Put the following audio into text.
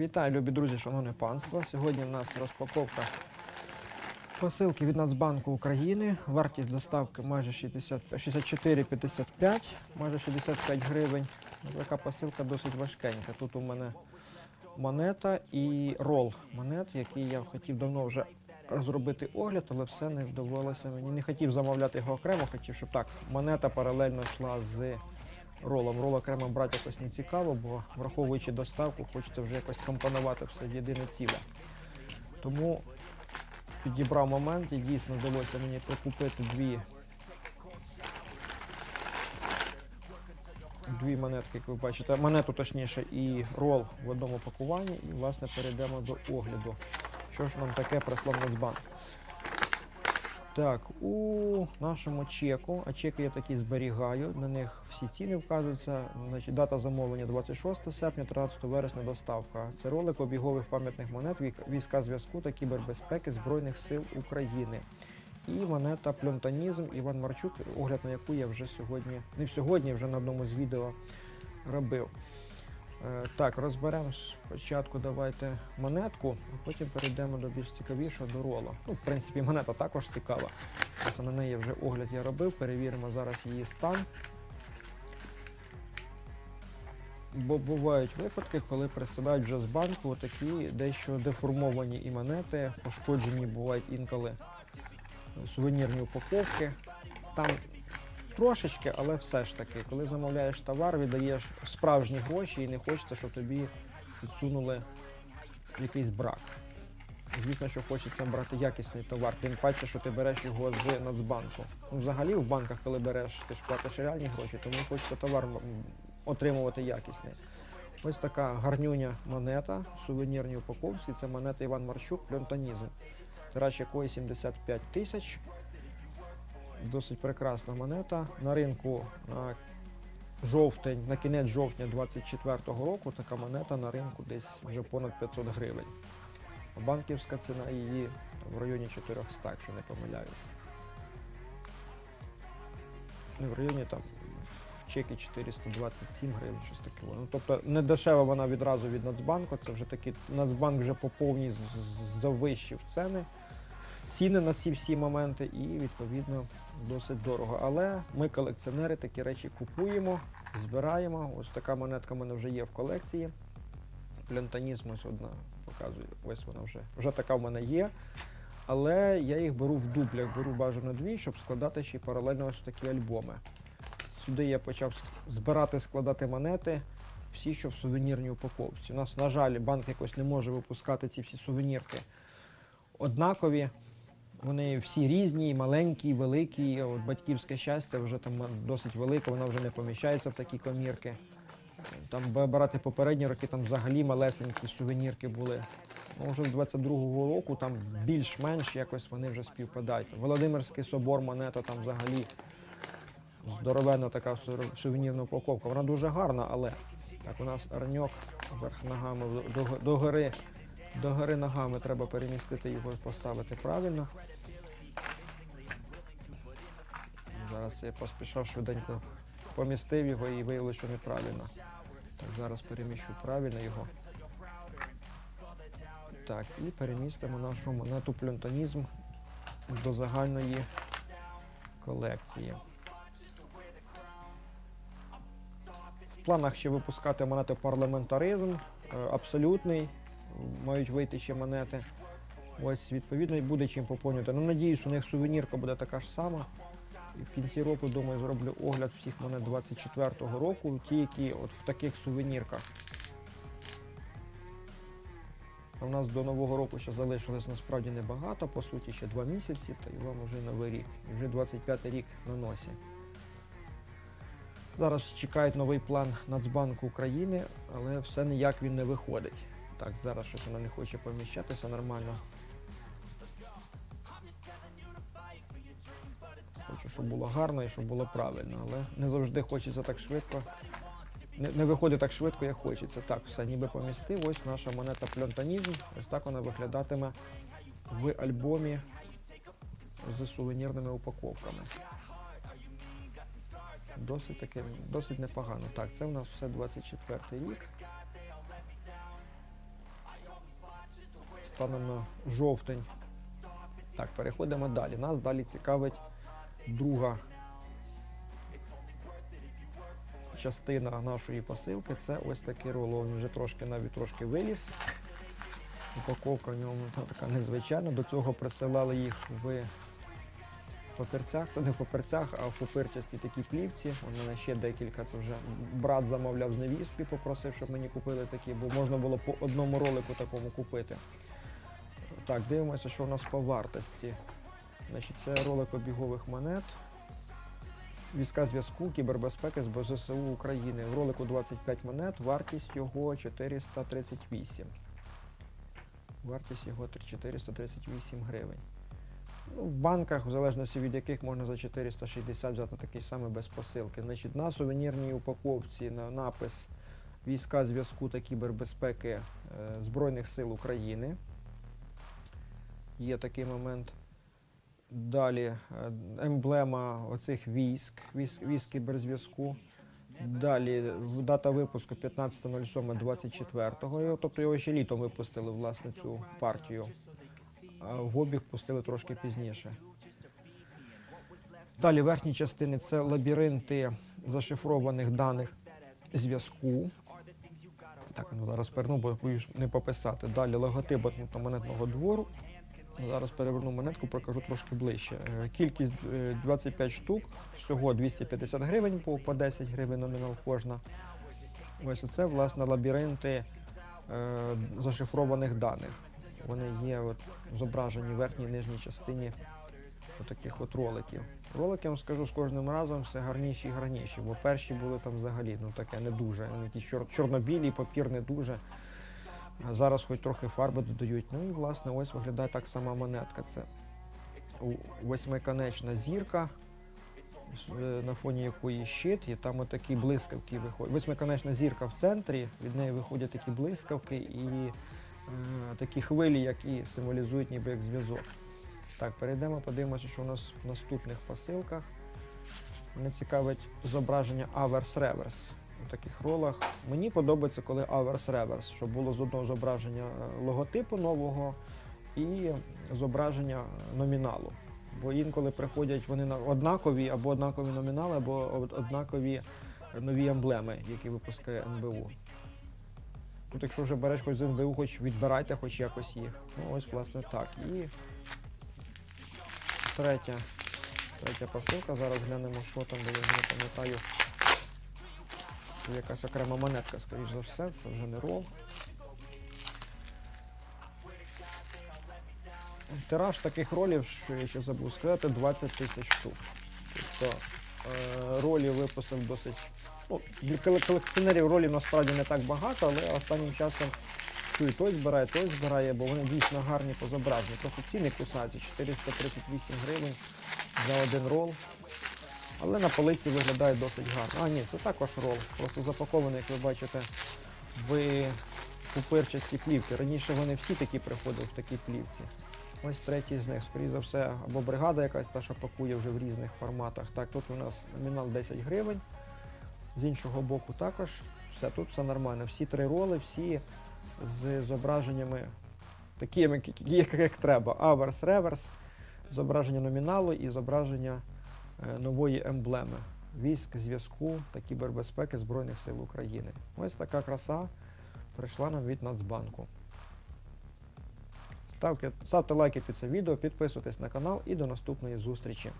Вітаю, любі друзі, шановне панство. Сьогодні в нас розпаковка посилки від Нацбанку України. Вартість доставки майже 64,55, майже 65 гривень. Така посилка досить важкенька. Тут у мене монета і рол монет, який я хотів давно вже зробити огляд, але все не вдавалося мені. Не хотів замовляти його окремо, хотів, щоб так монета паралельно йшла з ролом. Рол окремо брати якось не цікаво, бо враховуючи доставку, хочеться вже якось компонувати все в єдине ціле. Тому підібрав момент і дійсно вдалося мені прикупити дві. Дві монетки, як ви бачите, монету точніше і рол в одному пакуванні. І власне перейдемо до огляду. Що ж нам таке прислав Нацбанк? Так, у нашому чеку, а чеки я такі зберігаю, на них всі ціни вказуються. Значить, дата замовлення 26 серпня, 13 вересня доставка. Це ролик обігових пам'ятних монет війська зв'язку та кібербезпеки Збройних сил України. І монета Пльонтанізм Іван Марчук, огляд на яку я вже сьогодні, не сьогодні, вже на одному з відео робив. Е, Так, розберемо спочатку давайте монетку, а потім перейдемо до більш цікавішого до рола. Ну, в принципі, монета також цікава. Просто на неї вже огляд я робив, перевіримо зараз її стан. Бо бувають випадки, коли присилають вже з банку такі дещо деформовані і монети, пошкоджені бувають інколи сувенірні упаковки. Там трошечки, але все ж таки, коли замовляєш товар, віддаєш справжні гроші і не хочеться, щоб тобі підсунули якийсь брак. Звісно, що хочеться брати якісний товар, тим паче, що ти береш його з Нацбанку. Ну, взагалі в банках, коли береш, ти ж платиш реальні гроші, тому хочеться товар отримувати якісний. Ось така гарнюня монета в сувенірній упаковці. Це монета Іван Марчук, пльонтанізм. Тираж якої 75 тисяч. Досить прекрасна монета. На ринку на жовтень, на кінець жовтня 24-го року така монета на ринку десь вже понад 500 гривень. Банківська ціна її в районі 400, якщо не помиляюся. Ну, в районі там в чекі 427 гривень, щось таке. Ну, тобто не дешева вона відразу від Нацбанку, це вже таки Нацбанк вже по повній завищив ціни ціни на ці всі моменти і відповідно досить дорого. Але ми, колекціонери, такі речі купуємо, збираємо. Ось така монетка в мене вже є в колекції. Плентанізм ось одна показую. Ось вона вже. Вже така в мене є. Але я їх беру в дублях, беру бажано дві, щоб складати ще паралельно ось такі альбоми. Сюди я почав збирати, складати монети, всі, що в сувенірній упаковці. У нас, на жаль, банк якось не може випускати ці всі сувенірки однакові. Вони всі різні, маленькі, великі. От батьківське щастя вже там досить велике, воно вже не поміщається в такі комірки. Там брати попередні роки, там взагалі малесенькі сувенірки були. Ну, вже з 22-го року там більш-менш якось вони вже співпадають. Володимирський собор, монета там взагалі здоровенна така сувенірна упаковка. Вона дуже гарна, але так у нас арньок вверх ногами до, до гори. До гори ногами треба перемістити його і поставити правильно. Зараз я поспішав швиденько помістив його і виявилося, що неправильно. Так, зараз переміщу правильно його. Так, і перемістимо нашу монету плюнтонізм до загальної колекції. В планах ще випускати монети парламентаризм, е, абсолютний, мають вийти ще монети. Ось, відповідно, і буде чим поповнювати. Ну, надіюсь, у них сувенірка буде така ж сама. І в кінці року, думаю, зроблю огляд всіх монет 24-го року, ті, які от в таких сувенірках. У нас до Нового року ще залишилось насправді небагато, по суті, ще два місяці, та й вам вже новий рік. І вже 25-й рік на носі. Зараз чекають новий план Нацбанку України, але все ніяк він не виходить. Так, зараз щось воно не хоче поміщатися нормально. Хочу, щоб було гарно і щоб було правильно, але не завжди хочеться так швидко. Не, не виходить так швидко, як хочеться. Так, все ніби помістив. Ось наша монета пльонтанізм. Ось так вона виглядатиме в альбомі з сувенірними упаковками. Досить таки, досить непогано. Так, це у нас все 24 рік. Станом жовтень. Так, переходимо далі. Нас далі цікавить друга частина нашої посилки. Це ось такий рулон. Він вже трошки навіть трошки виліз. Упаковка в ньому така незвичайна. До цього присилали їх в папірцях, то не в папірцях, а в папирчасті такі плівці. У мене ще декілька. Це вже брат замовляв з невістки, попросив, щоб мені купили такі, бо можна було по одному ролику такому купити. Так, дивимося, що у нас по вартості. Значить, це ролик обігових монет. Війська зв'язку, кібербезпеки з БЗСУ України. В ролику 25 монет, вартість його 438. Вартість його 438 гривень. Ну, в банках, в залежності від яких можна за 460 взяти такий самий без посилки. Значить, на сувенірній упаковці на напис Війська зв'язку та кібербезпеки е, Збройних сил України. Є такий момент. Далі е, емблема оцих військ, військ, військ кіберзв'язку. Далі в- дата випуску 15.07.24. Тобто його ще літом випустили власне цю партію. А в обіг пустили трошки пізніше. Далі верхні частини це лабіринти зашифрованих даних зв'язку. Так, ну зараз переверну, бо не пописати. Далі логотип монетного двору. Зараз переверну монетку, покажу трошки ближче. Е, Кількість е, 25 штук, всього 250 гривень, по, по 10 гривень номінал кожна. Ось це, власне, лабіринти е, зашифрованих даних. Вони є от, зображені в верхній і нижній частині таких от роликів. Ролики, я вам скажу, з кожним разом все гарніші і гарніші, бо перші були там взагалі ну, таке не дуже. Якісь чор- чорно-білі, папір не дуже. Зараз хоч трохи фарби додають. Ну і власне ось виглядає так сама монетка. Це восьмиконечна зірка, е, на фоні якої щит, і там отакі блискавки виходять. Восьмиконечна зірка в центрі, від неї виходять такі блискавки і е, такі хвилі, які символізують ніби як зв'язок. Так, перейдемо, подивимося, що у нас в наступних посилках. Мене цікавить зображення аверс-реверс таких ролах. Мені подобається, коли аверс-реверс, щоб було з одного зображення е, логотипу нового і зображення номіналу. Бо інколи приходять вони на однакові або однакові номінали, або однакові нові емблеми, які випускає НБУ. Тут, якщо вже береш хоч з НБУ, хоч відбирайте хоч якось їх. Ну ось, власне, так. І третя, третя посилка. Зараз глянемо, що там було, не пам'ятаю. Якась окрема монетка, скоріш за все, це вже не рол. Тираж таких ролів, що я ще забув сказати, 20 тисяч штук. Тобто е, ролів випустив досить. Ну, для колекціонерів ролів насправді не так багато, але останнім часом що той збирає, той збирає, бо вони дійсно гарні по зображенню. Просто ціни кусаються 438 гривень за один рол. Але на полиці виглядає досить гарно. А, ні, це також рол. Просто запакований, як ви бачите, в пупирчасті плівки. Раніше вони всі такі приходили в такій плівці. Ось третій з них, скоріше за все, або бригада якась та, що пакує вже в різних форматах. Так, тут у нас номінал 10 гривень. З іншого боку також. Все, тут все нормально. Всі три роли, всі з зображеннями такими, як, як треба. Аверс, реверс, зображення номіналу і зображення нової емблеми військ зв'язку та кібербезпеки Збройних сил України. Ось така краса прийшла нам від Нацбанку. Ставте лайки під це відео, підписуйтесь на канал і до наступної зустрічі.